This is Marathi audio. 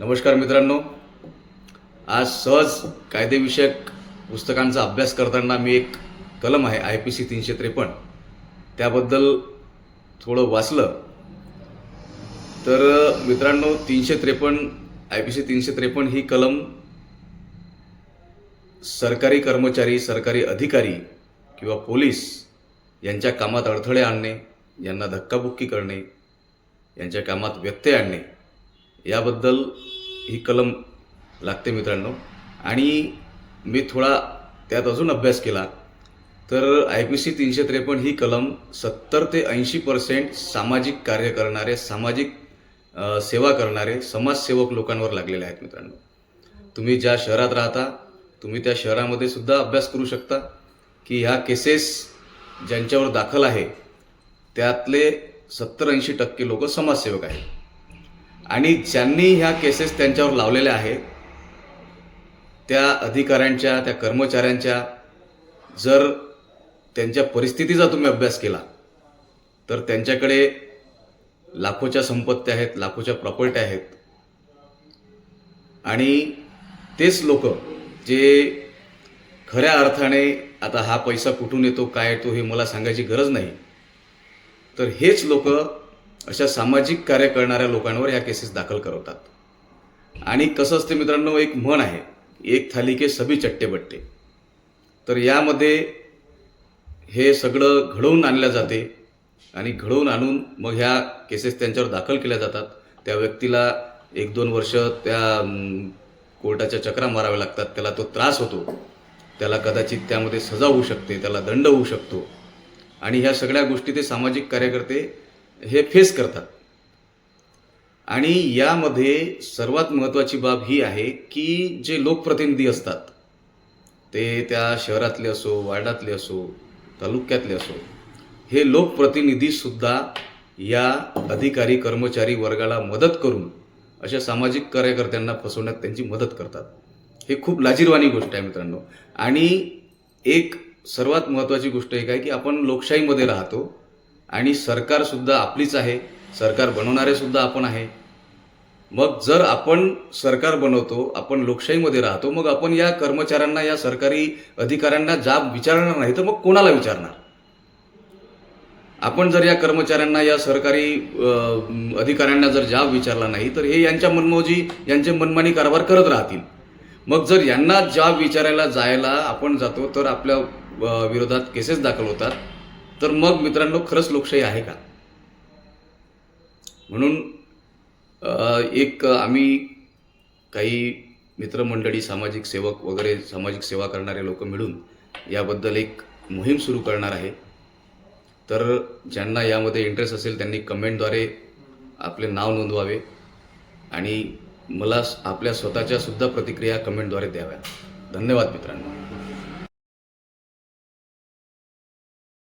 नमस्कार मित्रांनो. आज सहज कायदेविषयक पुस्तकांचा अभ्यास करताना मी एक कलम आहे आय पी सी तीनशे त्रेपन्न. त्याबद्दल थोडं वाचलं. तर मित्रांनो तीनशे त्रेपन्न आय पी सी तीनशे त्रेपन्न ही कलम सरकारी कर्मचारी सरकारी अधिकारी किंवा पोलीस यांच्या कामात अडथळे आणणे यांना धक्काबुक्की करणे यांच्या कामात व्यत्यय आणणे याबद्दल ही कलम लागते मित्रांनो. आणि मी थोडा त्यात अजून अभ्यास केला तर आय पी सी तीनशे त्रेपन्न ही कलम सत्तर ते ऐंशी पर्सेंट सामाजिक कार्य करणारे सामाजिक सेवा करणारे समाजसेवक लोकांवर लागलेले आहेत मित्रांनो. तुम्ही ज्या शहरात राहता तुम्ही त्या शहरामध्ये सुद्धा अभ्यास करू शकता की ह्या केसेस ज्यांच्यावर दाखल आहे त्यातले सत्तर ऐंशी टक्के लोक समाजसेवक आहेत. आणि ज्यांनी ह्या केसेस त्यांच्यावर लावलेल्या आहेत त्या अधिकाऱ्यांच्या त्या कर्मचाऱ्यांच्या जर त्यांच्या परिस्थितीचा तुम्ही अभ्यास केला तर त्यांच्याकडे लाखोच्या संपत्त्या आहेत लाखोच्या प्रॉपर्ट्या आहेत. आणि तेच लोक जे खऱ्या अर्थाने आता हा पैसा कुठून येतो काय येतो हे मला सांगायची गरज नाही तर हेच लोक अशा सामाजिक कार्य करणाऱ्या लोकांवर ह्या केसेस दाखल करवतात. आणि कसं असते मित्रांनो एक म्हण आहे एक थाली के सभी चट्टे बट्टे. तर यामध्ये हे सगळं घडवून आणलं जाते आणि घडवून आणून मग ह्या केसेस त्यांच्यावर दाखल केल्या जातात. त्या व्यक्तीला एक दोन वर्ष त्या कोर्टाच्या चक्रा माराव्या लागतात त्याला तो त्रास होतो. त्याला कदाचित त्यामध्ये सजा होऊ शकते त्याला दंड होऊ शकतो. आणि ह्या सगळ्या गोष्टी ते सामाजिक कार्यकर्ते हे फेस करतात. आणि यामध्ये सर्वात महत्त्वाची बाब ही आहे की जे लोकप्रतिनिधी असतात ते त्या शहरातले असो वार्डातले असो तालुक्यातले असो हे लोकप्रतिनिधीसुद्धा या अधिकारी कर्मचारी वर्गाला मदत करून अशा सामाजिक कार्यकर्त्यांना फसवण्यात त्यांची मदत करतात. हे खूप लाजीरवाणी गोष्ट आहे मित्रांनो. आणि एक सर्वात महत्त्वाची गोष्ट एक आहे की आपण लोकशाहीमध्ये राहतो. आणि सरकारसुद्धा आपलीच आहे. सरकार बनवणारे सुद्धा आपण आहे. मग जर आपण सरकार बनवतो आपण लोकशाहीमध्ये राहतो मग आपण या कर्मचाऱ्यांना या सरकारी अधिकाऱ्यांना जाब विचारणार नाही तर मग कोणाला विचारणार? आपण जर या कर्मचाऱ्यांना या सरकारी अधिकाऱ्यांना जर जाब विचारला नाही तर हे यांच्या मनमोजी यांचे मनमानी कारभार करत राहतील. मग जर यांना जाब विचारायला जायला आपण जातो तर आपल्या विरोधात केसेस दाखल होतात. तर मग मित्रांनो खरंच लोकशाही आहे का? म्हणून एक आम्ही काही मित्रमंडळी सामाजिक सेवक वगैरे सामाजिक सेवा करणारे लोक मिळून याबद्दल एक मोहीम सुरू करणार आहे. तर ज्यांना यामध्ये इंटरेस्ट असेल त्यांनी कमेंटद्वारे आपले नाव नोंदवावे आणि मला आपल्या स्वतःच्या सुद्धा प्रतिक्रिया कमेंटद्वारे द्याव्या. धन्यवाद मित्रांनो.